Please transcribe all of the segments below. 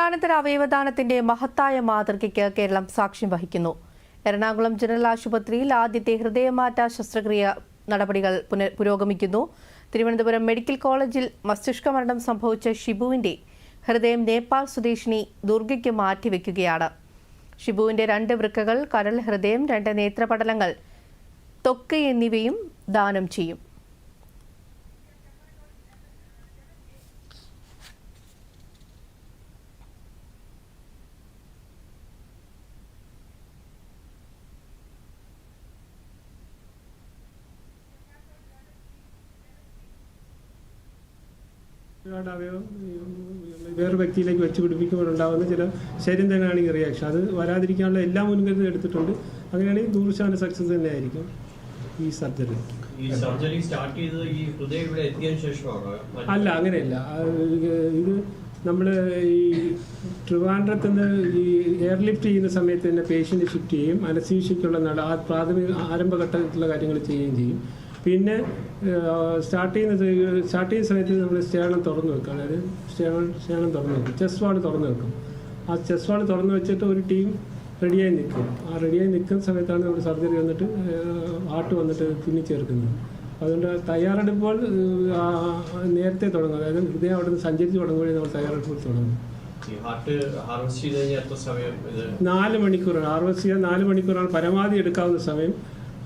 മരണാനന്തര അവയവദാനത്തിന്റെ മഹത്തായ മാതൃകയ്ക്ക് കേരളം സാക്ഷ്യം വഹിക്കുന്നു. എറണാകുളം ജനറൽ ആശുപത്രിയിൽ ആദ്യത്തെ ഹൃദയമാറ്റ ശസ്ത്രക്രിയ നടപടികൾ പുരോഗമിക്കുന്നു. തിരുവനന്തപുരം മെഡിക്കൽ കോളേജിൽ മസ്തിഷ്ക മരണം സംഭവിച്ച ഷിബുവിന്റെ ഹൃദയം നേപ്പാൾ സ്വദേശിനി ദുർഗയ്ക്ക് മാറ്റിവെക്കുകയാണ്. ഷിബുവിന്റെ രണ്ട് വൃക്കകൾ കരൾ ഹൃദയം രണ്ട് നേത്രപടലങ്ങൾ തൊക്ക് എന്നിവയും ദാനം ചെയ്യും. ഒരുപാട് അവയവം വേറെ വ്യക്തിയിലേക്ക് വെച്ച് പിടിപ്പിക്കുമ്പോൾ ഉണ്ടാകുന്ന ചില ശരീരം തന്നെയാണ് ഈ റിയാക്ഷൻ അത് വരാതിരിക്കാനുള്ള എല്ലാ മുൻകരുതലും എടുത്തിട്ടുണ്ട്. അങ്ങനെയാണെങ്കിൽ നൂറ് ശതമാനം സക്സസ് തന്നെയായിരിക്കും ഈ സർജറി അല്ല അങ്ങനെയല്ല. ഇത് നമ്മൾ ഈ ട്രിവാൻഡ്രത്ത് നിന്ന് ഈ എയർലിഫ്റ്റ് ചെയ്യുന്ന സമയത്ത് തന്നെ പേഷ്യന്റ് ഷിഫ്റ്റ് ചെയ്യും. അനസീഷയ്ക്കുള്ള നട പ്രാഥമിക ആരംഭഘട്ടത്തിലുള്ള കാര്യങ്ങൾ ചെയ്യുകയും ചെയ്യും. പിന്നെ സ്റ്റാർട്ട് ചെയ്യുന്നത് സ്റ്റാർട്ട് ചെയ്യുന്ന സമയത്ത് നമ്മൾ സ്റ്റേണം തുറന്നു വെക്കും. അതായത് സ്റ്റേണം സ്റ്റേണം തുറന്നു വെക്കും. ചെസ് വാൾ തുറന്നു വെക്കും. ആ ചെസ് വാൾ തുറന്നു വെച്ചിട്ട് ഒരു ടീം റെഡിയായി നിൽക്കും. ആ റെഡിയായി നിൽക്കുന്ന സമയത്താണ് നമ്മൾ സർജറി വന്നിട്ട് ആട്ട് വന്നിട്ട് തുന്നി ചേർക്കുന്നത് അതുകൊണ്ട് തയ്യാറെടുപ്പുകൾ നേരത്തെ തുടങ്ങും. അതായത് ഹൃദയം അവിടെ നിന്ന് സഞ്ചരിച്ച് തുടങ്ങുമ്പോഴേ നമ്മൾ തയ്യാറെടുപ്പുകൾ തുടങ്ങും. നാല് മണിക്കൂറാണ്. ഹാർവെസ്റ്റ് ചെയ്യാൻ നാല് മണിക്കൂറാണ് പരമാവധി എടുക്കാവുന്ന സമയം.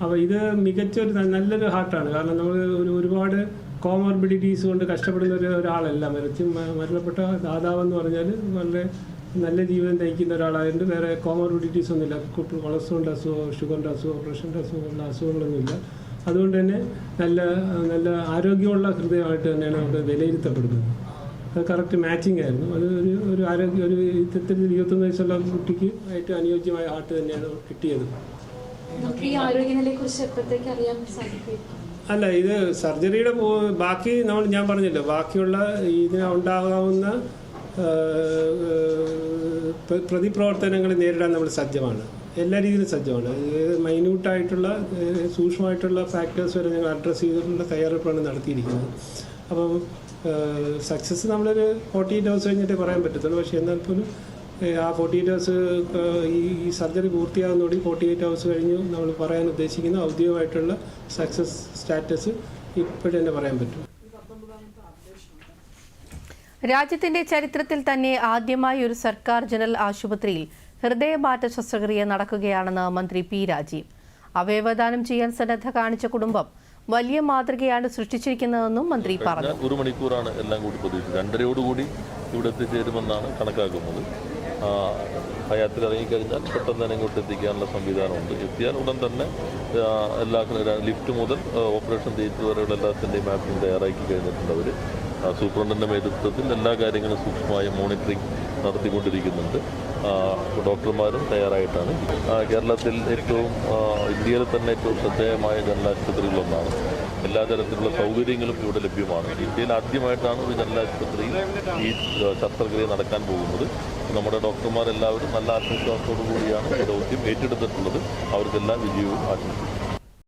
അപ്പോൾ ഇത് മികച്ച ഒരു നല്ലൊരു ഹാർട്ടാണ് കാരണം നമ്മൾ ഒരു ഒരുപാട് കോമോർബിഡിറ്റീസ് കൊണ്ട് കഷ്ടപ്പെടുന്ന ഒരു ഒരാളല്ല. മരിച്ച് മരണപ്പെട്ട ദാതാവ് എന്ന് പറഞ്ഞാൽ വളരെ നല്ല ജീവിതം നയിക്കുന്ന ഒരാളായതുകൊണ്ട് വേറെ കോമോർബിഡിറ്റീസ് ഒന്നുമില്ല. കൊളസ്ട്രോളിന്റെ അസുഖമോ ഷുഗറിന്റെ അസുഖമോ പ്രഷറിന്റെ അസുഖങ്ങളുടെ അസുഖങ്ങളൊന്നുമില്ല. അതുകൊണ്ട് തന്നെ നല്ല നല്ല ആരോഗ്യമുള്ള ഹൃദയമായിട്ട് തന്നെയാണ് നമുക്ക് വിലയിരുത്തപ്പെടുന്നത്. അത് കറക്റ്റ് മാച്ചിങ് ആയിരുന്നു. അത് ഒരു ഒരു ആരോഗ്യ ഒരു ഇത്തരത്തിൽ ഇരുപത്തൊന്ന് വയസ്സുള്ള കുട്ടിക്ക് ഏറ്റവും അനുയോജ്യമായ ഹാർട്ട് തന്നെയാണ് കിട്ടിയത്. അല്ല ഇത് സർജറിയുടെ ബാക്കി നമ്മൾ ഞാൻ പറഞ്ഞല്ലോ ബാക്കിയുള്ള ഇതിന് ഉണ്ടാകാവുന്ന പ്രതിപ്രവർത്തനങ്ങൾ നേരിടാൻ നമ്മൾ സജ്ജമാണ്. എല്ലാ രീതിയിലും സജ്ജമാണ്. മൈന്യൂട്ടായിട്ടുള്ള സൂക്ഷ്മമായിട്ടുള്ള ഫാക്ടേഴ്സ് വരെ ഞങ്ങൾ അഡ്രസ്സ് ചെയ്തിട്ടുള്ള തയ്യാറെടുപ്പാണ് നടത്തിയിരിക്കുന്നത്. അപ്പം സക്സസ് നമ്മളൊരു ഫോർട്ടി ഹവേഴ്സ് കഴിഞ്ഞിട്ടേ പറയാൻ പറ്റത്തുള്ളൂ. പക്ഷേ എന്നാൽ പോലും ആ ഫോർട്ടി എയ്റ്റ് ഹവേഴ്സ് ഈ ഈ സർജറി പൂർത്തിയാകുന്നതോടെ ഫോർട്ടി എയ്റ്റ് ഹവേഴ്സ് കഴിഞ്ഞ് നമ്മൾ പറയാൻ ഉദ്ദേശിക്കുന്ന ഔദ്യോഗികമായിട്ടുള്ള സക്സസ് സ്റ്റാറ്റസ് ഇപ്പോഴും തന്നെ പറയാൻ പറ്റും. രാജ്യത്തിന്റെ ചരിത്രത്തിൽ തന്നെ ആദ്യമായി ഒരു സർക്കാർ ജനറൽ ആശുപത്രിയിൽ ഹൃദയമാറ്റ ശസ്ത്രക്രിയ നടക്കുകയാണെന്ന് മന്ത്രി പി രാജീവ്. അവയവദാനം ചെയ്യാൻ സന്നദ്ധ കാണിച്ച കുടുംബം വലിയ മാതൃകയാണ് സൃഷ്ടിച്ചിരിക്കുന്നതെന്നും മന്ത്രി പറഞ്ഞു. ഒരു മണിക്കൂറാണ് എല്ലാം കൂടി പ്രതീക്ഷിച്ചത് രണ്ടരയോടുകൂടി ഇവിടെ എത്തിച്ചേരുമെന്നാണ് കണക്കാക്കുന്നത്. ഹയാത്തിൽ ഇറങ്ങിക്കഴിഞ്ഞാൽ പെട്ടെന്ന് തന്നെ ഇങ്ങോട്ട് എത്തിക്കാനുള്ള സംവിധാനമുണ്ട്. എത്തിയാൽ ഉടൻ തന്നെ എല്ലാ ലിഫ്റ്റ് മുതൽ ഓപ്പറേഷൻ തിയേറ്റർ വരെയുള്ള എല്ലാത്തിന്റെയും മാപ്പിംഗ് തയ്യാറാക്കി കഴിഞ്ഞിട്ടുണ്ട് അവർ സൂപ്രണ്ടിന്റെ നേതൃത്വത്തിൽ എല്ലാ കാര്യങ്ങളും സൂക്ഷ്മമായ മോണിറ്ററിംഗ് നടത്തിക്കൊണ്ടിരിക്കുന്നുണ്ട്. ഡോക്ടർമാരും തയ്യാറായിട്ടാണ്. കേരളത്തിൽ ഏറ്റവും ഇന്ത്യയിൽ തന്നെ ഏറ്റവും ശ്രദ്ധേയമായ ജനറൽ ആശുപത്രികളൊന്നാണ് എല്ലാ തരത്തിലുള്ള സൗകര്യങ്ങളും ഇവിടെ ലഭ്യമാണ്. ഇന്ത്യയിൽ ആദ്യമായിട്ടാണ് ഒരു ജനറൽ ആശുപത്രിയിൽ ഈ ശസ്ത്രക്രിയ നടക്കാൻ പോകുന്നത്. നമ്മുടെ ഡോക്ടർമാരെല്ലാവരും നല്ല ആത്മവിശ്വാസത്തോടു കൂടിയാണ് ഈ ദൗത്യം ഏറ്റെടുത്തിട്ടുള്ളത്. അവർക്കെല്ലാം വിജയവും ആശംസിക്കുന്നു.